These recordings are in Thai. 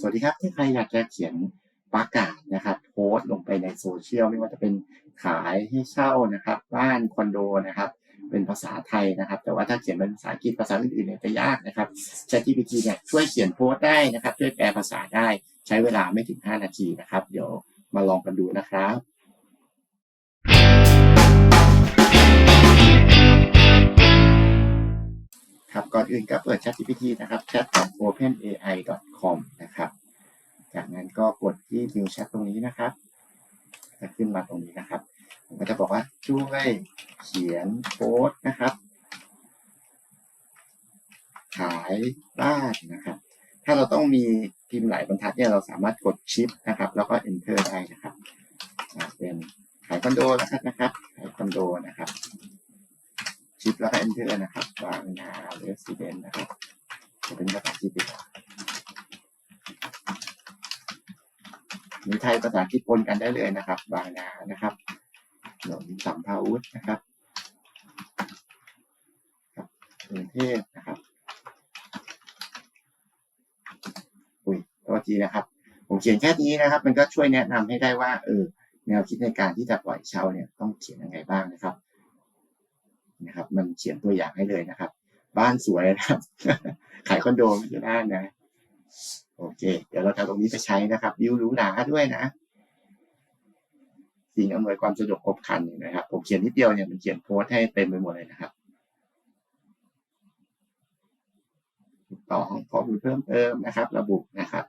สวัสดีครับถ้าใครอยากจะเขียนประกาศนะครับโพสต์ลงไปในโซเชียลไม่ว่าจะเป็นขายให้เช่านะครับ บ้านคอนโดนะครับ เป็นภาษาไทยนะครับ แต่ว่าถ้าเขียนเป็นภาษาอังกฤษภาษาอื่นๆเนี่ยจะยากนะครับ ChatGPT เนี่ยช่วยเขียนโพสต์ได้นะครับ ช่วยแปลภาษาได้ใช้เวลาไม่ถึง 5 นาทีนะครับ เดี๋ยวมาลองกันดูนะครับ อื่นก็เปิด ChatGPT นะครับ chat.openai.com นะครับ จากนั้นก็กดที่ New Chat ตรงนี้นะครับ จะขึ้นมาตรงนี้นะครับ ผมก็จะบอกว่าช่วยเขียนโพสต์นะครับ ขายบ้านนะครับ ถ้าเราต้องมีพิมพ์หลายบรรทัดเนี่ยเราสามารถกดชิปนะครับ แล้วก็ enter ได้นะครับเป็นขายคอนโดนะครับนะครับขายคอนโดนะครับ แล้วก็ enter นะครับบางนา resident นะครับจะเป็นภาษาอังกฤษดีกว่ามีไทยภาษาอังกฤษปนกันได้เลยนะครับ บางนานะครับถนนสัมภาวุธนะครับครับกรุงเทพนะครับอุ้ยโทษทีนะครับ ผมเขียนแค่นี้นะครับ มันก็ช่วยแนะนำให้ได้ว่าเออแนวคิดในการที่จะปล่อยเช่าเนี่ยต้องเขียนยังไงบ้างนะครับ นะครับ มันเขียนตัวอย่างให้เลยนะครับ บ้านสวยนะครับ ขายคอนโดไม่ใช่บ้านนะ โอเค เดี๋ยวเราจะเอาตรงนี้ไปใช้นะครับวิวหรูหราด้วยนะสิ่งอำนวยความสะดวกครบครันนะครับ ผมเขียนนิดเดียวเนี่ยมันเขียนโพสต์ให้เต็มไปหมดเลยนะครับต่อของข้อมูลเพิ่มเติมนะครับ ระบุนะครับ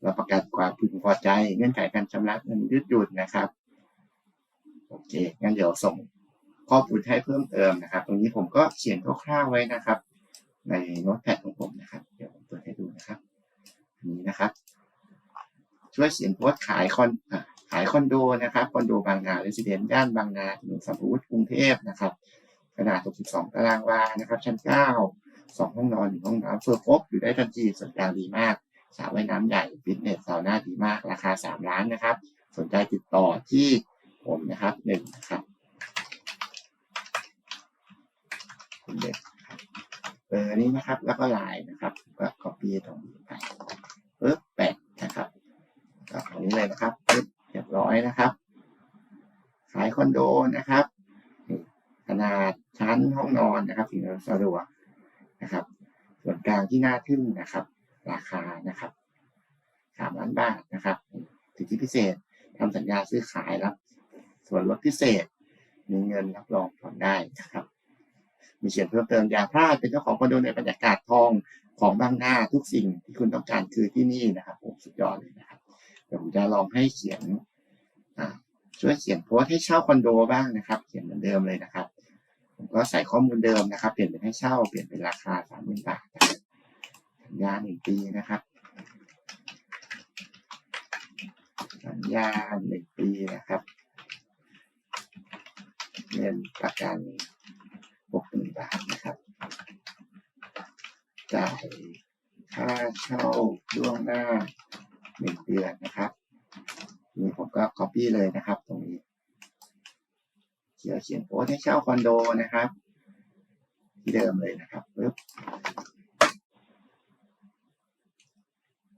เรับประกันความพึงพอใจเงื่อนไขการชำระเงินยืดหยุ่นนะครับ โอเค งั้นเดี๋ยวส่ง ข้อมูลให้เพิ่มเติมนะครับ ตรงนี้ผมก็เขียนคร่าวๆไว้นะครับ ในโน้ตแพดของผมนะครับ เดี๋ยวผมเปิดให้ดูนะครับนี้นะครับ ช่วยเขียนโพสต์ขายคอนขายคอนโดนะครับคอนโดบางนาเรสซิเดนต์ย่านบางนาถนนสัมภวุฒิกรุงเทพนะครับ ขนาด 62 ตารางวานะครับ ชั้น9สองห้องนอนหนึ่งห้องน้ำเฟอร์ครบอยู่ได้ทันทีสัญญาดีมากสระว่ายน้ำใหญ่ฟิตเนสซาวน่าดีมาก ราคา 3 ล้านนะครับ สนใจติดต่อที่ผมนะครับหนึ่งนะครับ คุณเด็กครับเบอร์นี้นะครับ แล้วก็ลน์นะครับ ก็ copy ตรงนี้ไปปึ๊บแปะนะครับก็ตรงนี้เลยนะครับปึ๊บเรียบร้อยนะครับขายคอนโดนะครับ ขนาดชั้นห้องนอนนะครับสิ่งสะดวกนะครับ ส่วนกลางที่น่าทึ่งนะครับ ราคานะครับสามล้านบาทนะครับสิทธิพิเศษทำสัญญาซื้อขายรับ ส่วนลดพิเศษ มีเงินรับรองผ่อนได้นะครับ มีเขียนเพิ่มเติมอย่าพลาดเป็นเจ้าของคอนโดในบรรยากาศทองของบางนาทุกสิ่งที่คุณต้องการคือที่นี่นะครับผมสุดยอดเลยนะครับเดี๋ยวผมจะลองให้เขียนช่วยเขียนโพสให้เช่าคอนโดบ้างนะครับ เขียนเหมือนเดิมเลยนะครับผมก็ใส่ข้อมูลเดิมนะครับ เปลี่ยนเป็นให้เช่าเปลี่ยนเป็นราคาสามหมื่นบาทสัญญาหนึ่งปีนะครับสัญญาหนึ่งปีนะครับเงินประกัน หกหมื่นบาทนะครับจ่ายค่าเช่าล่วงหน้าหนึ่งเดือนนะครับนี่ผมก็ copy เลยนะครับ ตรงนี้เขียนเขียนโพสให้เช่าคอนโดนะครับ ที่เดิมเลยนะครับปึ๊บ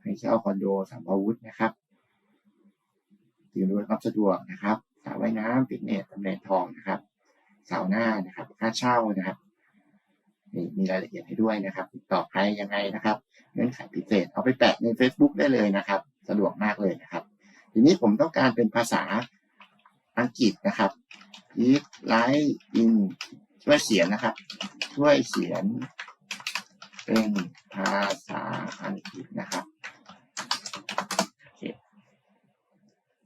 ให้เช่าคอนโดสัมภาวุธนะครับถือด้วยความสะดวกนะครับสระว่ายน้ำฟิตเนสตำแหน่งทองนะครับ สาวหน้านะครับ ค่าเช่านะครับนี่มีรายละเอียดให้ด้วยนะครับ ติดต่อใครยังไงนะครับเงื่อนไขพิเศษเอาไปแปะใน Facebook ได้เลยนะครับ สะดวกมากเลยนะครับ ทีนี้ผมต้องการเป็นภาษาอังกฤษนะครับ if write in ช่วยเขียนนะครับ ช่วยเขียน เป็นภาษาอังกฤษนะครับ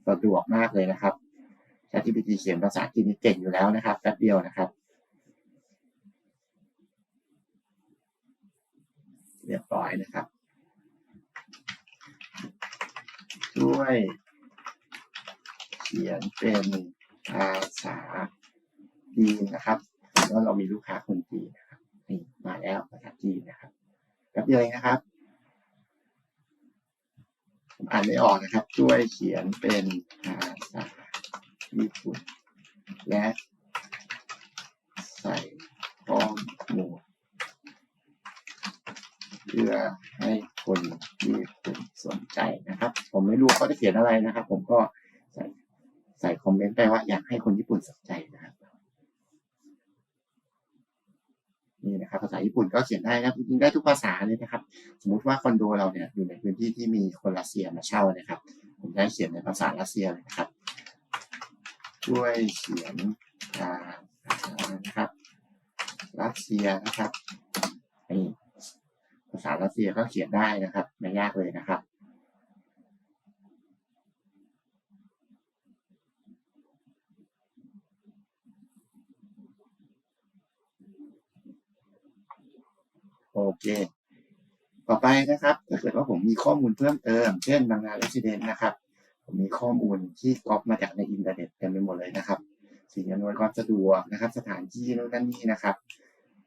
สะดวกมากเลยนะครับ ChatGPT เขียนภาษาอังกฤษนี่เก่งอยู่แล้วนะครับแป๊บเดียวนะครับ เรียบร้อยนะครับ ช่วย เขียนเป็นภาษาจีนนะครับแล้วเรามีลูกค้าคนจีนนะครับนี่มาแล้วภาษาจีนนะครับแป๊บเดียวเองนะครับผมอ่านไม่ออกนะครับ ช่วยเขียนเป็นภา ญี่ปุ่น และใส่ข้อมูลเพื่อให้คนที่คุณสนใจนะครับ ผมไม่รู้เขาจะเขียนอะไรนะครับ ผมก็ใส่ใส่คอมเมนต์ไปว่าอยากให้คนญี่ปุ่นสนใจนะครับนี่นะครับภาษาญี่ปุ่นก็เขียนได้นะจริงได้ทุกภาษาเลยนะครับ สมมุติว่าคอนโดเราเนี่ยอยู่ในพื้นที่ที่มีคนรัสเซียมาเช่านะครับ ผมจะให้เขียนในภาษารัสเซียเลยนะครับ ช่วยเขียนภาษานะครับ รัสเซียนะครับนี่ภาษารัสเซียก็เขียนได้นะครับ ไม่ยากเลยนะครับ โอเค ต่อไปนะครับ ถ้าเกิดว่าผมมีข้อมูลเพิ่มเติม เช่นบางงานเรสซิเดนนะครับ ผมมีข้อมูลที่ก๊อปมาจากในอินเทอร์เน็ตเต็มไปหมดเลยนะครับ สิ่งอำนวยความสะดวกนะครับ สถานที่โน่นนั่นนี่นะครับ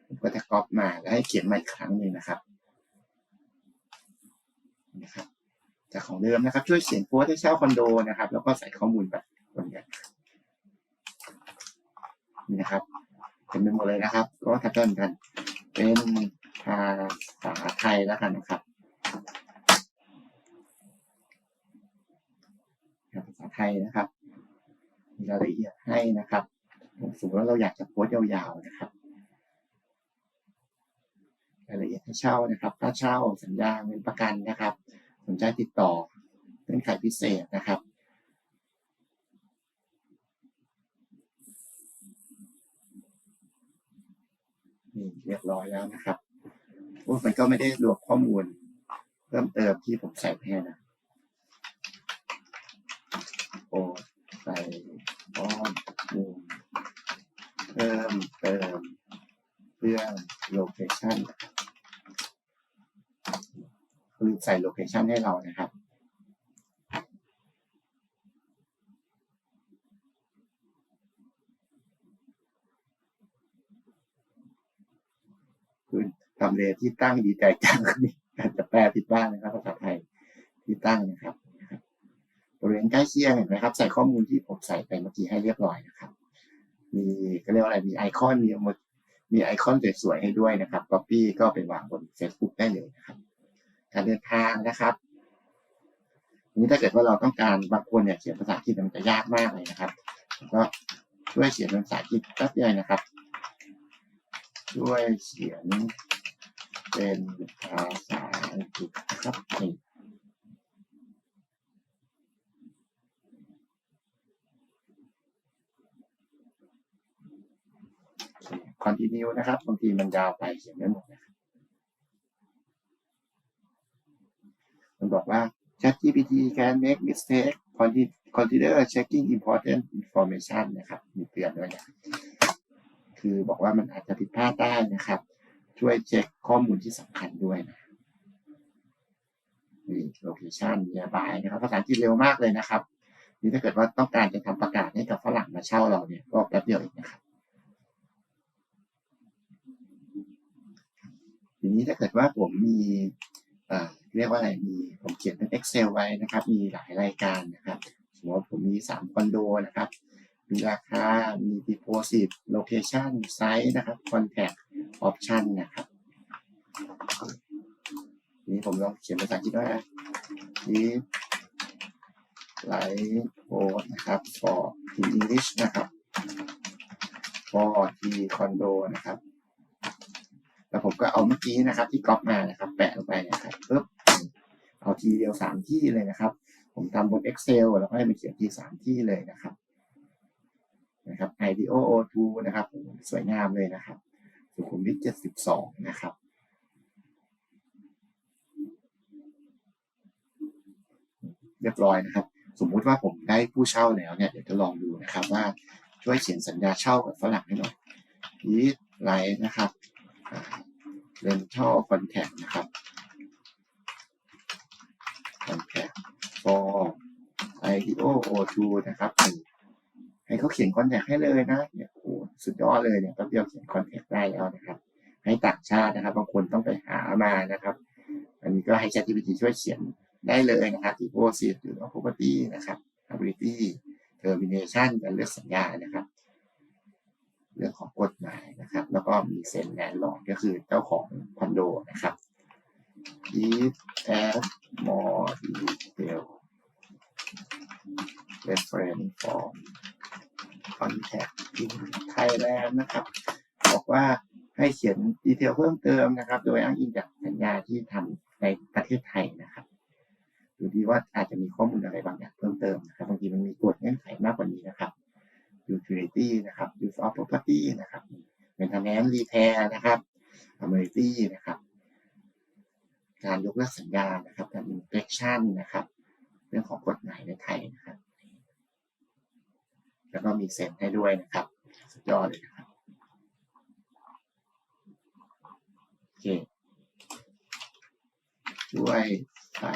ผมก็จะก๊อปมาแล้วให้เขียนใหม่อีกครั้งหนึ่งนะครับนะครับจากของเดิมนะครับ ช่วยเขียนโพสต์ให้เช่าคอนโดนะครับ แล้วก็ใส่ข้อมูลแบบคนเดียวนี่นะครับเต็มไปหมดเลยนะครับ ก็ทับเติมกัน เป็นภาษาไทยแล้วกันนะครับ ภาษาไทยนะครับ มีรายละเอียดให้นะครับสมมติว่าเราอยากจะโพสต์ยาวๆนะครับรายละเอียดให้เช่านะครับค่าเช่าสัญญาเงินประกันนะครับ สนใจติดต่อเงื่อนไขพิเศษนะครับนี่เรียบร้อยแล้วนะครับโอ้มันก็ไม่ได้รวมข้อมูล เพิ่มเติมที่ผมใส่ไปให้นะ อ้ใส่ข้อมูลเพิ่มเติมเพื่อโลเคชันคือใส่โลเคชันให้เรานะครับคือทำเลที่ตั้งดีใจจังนี่อาจจะแปลผิดบ้างนะครับภาษาไทยที่ตั้งนะครับนะครับบริเวณ ใกล้เคียงเห็นไหมครับ ใส่ข้อมูลที่ผมใส่ไปเมื่อกี้ให้เรียบร้อยนะครับ มีก็เรียกว่าอะไรมีไอคอนมีมีไอคอนสวยๆให้ด้วยนะครับ Copy ก็ไปวางบน Facebook ได้เลยนะครับ การเดินทางนะครับทีนี้ถ้าเกิดว่าเราต้องการบางคนเนี่ยเขียนภาษาอังกฤษมันจะยากมากเลยนะครับ ก็ช่วยเขียนภาษาอังกฤษแป๊บเดียวนะครับ ช่วยเขียนเป็นภาษาอังกฤษครับนี่ คอนติเนียนะครับ บางทีมันยาวไปเขียนไม่หมดนะครับมันบอกว่า ChatGPT can make mistake consider checking important information นะครับ มีเตือนด้วยนะคือบอกว่ามันอาจจะผิดพลาดได้นะครับ ช่วยเช็คข้อมูลที่สำคัญด้วยนะนี่ location nearby นะครับ ภาษาอังกฤษเร็วมากเลยนะครับ นี่ถ้าเกิดว่าต้องการจะทำประกาศให้กับฝรั่งมาเช่าเราเนี่ย ก็แป๊บเดียวเองนะครับ ที นี้ถ้าเกิดว่าผมมีเอ่อเรียกว่าอะไรมีผมเขียนเป็น Excel ไว้นะครับ มีหลายรายการนะครับสมมติว่าผมมีสามคอนโดนะครับ มีราคา มี deposit location size นะครับ contact option นะครับนี้ผมลองเขียนภาษาอังกฤษด้ว่า if like post นะครับ for t English นะครับ for t condo นะครับ แล้วผมก็เอาเมื่อกี้นะครับ ที่ก๊อปมานะครับ แปะลงไปนะครับปึ๊บเอาทีเดียวสามที่เลยนะครับ ผมทำบน Excel แล้วก็ให้มันเขียนทีสามที่เลยนะครับนะครับ IDO O2 นะครับสวยงามเลยนะครับ สุขุมวิท72นะครับเรียบร้อยนะครับ สมมุติว่าผมได้ผู้เช่าแล้วเนี่ยเดี๋ยวจะลองดูนะครับว่าช่วยเขียนสัญญาเช่ากับฝรั่งให้หน่อยพีไลท์นะครับ rental contact นะครับ contact for IDO O2 นะครับให้เขาเขียน contact ให้เลยนะเนี่ยโอ้สุดยอดเลยเนี่ยแป๊บเดียวเขียน contact ได้แล้วนะครับ ให้ต่างชาตินะครับบางคนต้องไปหามานะครับ อันนี้ก็ให้ ChatGPT ช่วยเขียนได้เลยนะครับ deposit หรือว่า property นะครับ ability termination การเลือกสัญญานะครับ เรื่องของกฎหมายนะครับ แล้วก็มีเซ็นแลนด์ลอร์ดก็คือเจ้าของคอนโดนะครับ please add more detail reference form contact in Thailand นะครับบอกว่าให้เขียนดีเทลเพิ่มเติมนะครับ โดยอ้างอิงจากสัญญาที่ทำในประเทศไทยนะครับดูดีว่าอาจจะมีข้อมูลอะไรบางอย่างเพิ่มเติมนะครับบางทีมันมีกฎเงื่อนไขมากกว่านี้นะครับ utility นะครับ use of property นะครับ maintenance repair นะครับ amenity นะครับ การยกเลิกสัญญานะครับการ inspection นะครับ เรื่องของกฎหมายในไทยนะครับ แล้วก็มีเซ็นให้ด้วยนะครับสุดยอดเลยนะครับโอเคช่วยใส่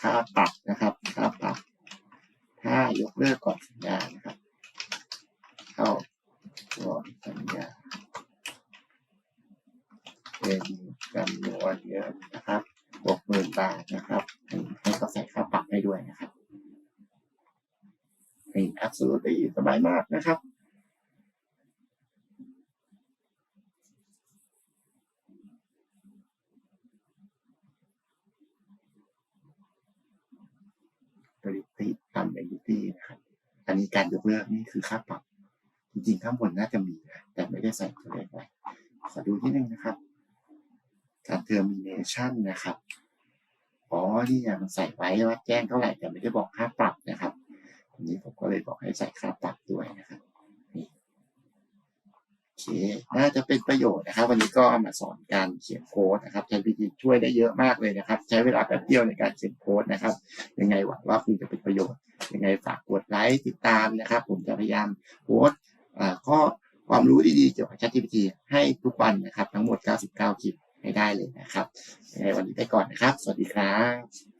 ค่าปรับนะครับค่าปรับถ้ายกเลิกก่อนสัญญานะครับ เข้าก่อนสัญญา เป็นจำ นวนเงินนะครับหกหมื่นบาทนะครับให้ให้เขาใส่ค่าปรับให้ด้วยนะครับนี่ absolutely สบายมากนะครับ p r i t y ทำ entity นะครับอันนี้การยกเลิกนี่คือค่าปรับ จริงๆข้างบนน่าจะมีนะแต่ไม่ได้ใส่ตัวเลขไว้ ขอดูนิดนึงนะครับ การ termination นะครับ อ๋อ นี่ไงมันใส่ไว้ว่าแจ้งเท่าไหร่แต่ไม่ได้บอกค่าปรับนะครับทีนี้ผมก็เลยบอกให้ใส่ค่าปรับด้วยนะครับนี่โอเค น่าจะเป็นประโยชน์นะครับ วันนี้ก็มาสอนการเขียนโค้ดนะครับ ChatGPT ช่วยได้เยอะมากเลยนะครับ ใช้เวลาแป๊บเดียวในการเขียนโค้ดนะครับ ยังไงหวังว่าคงจะเป็นประโยชน์ ยังไงฝากกดไลค์ติดตามนะครับ ผมจะพยายามโพสต์ข้อความรู้ดีๆเกี่ยวกับ ChatGPT ให้ทุกวันนะครับ ทั้งหมด 99 คลิป ไม่ได้เลยนะครับในวันนี้ไปก่อนนะครับ สวัสดีครับ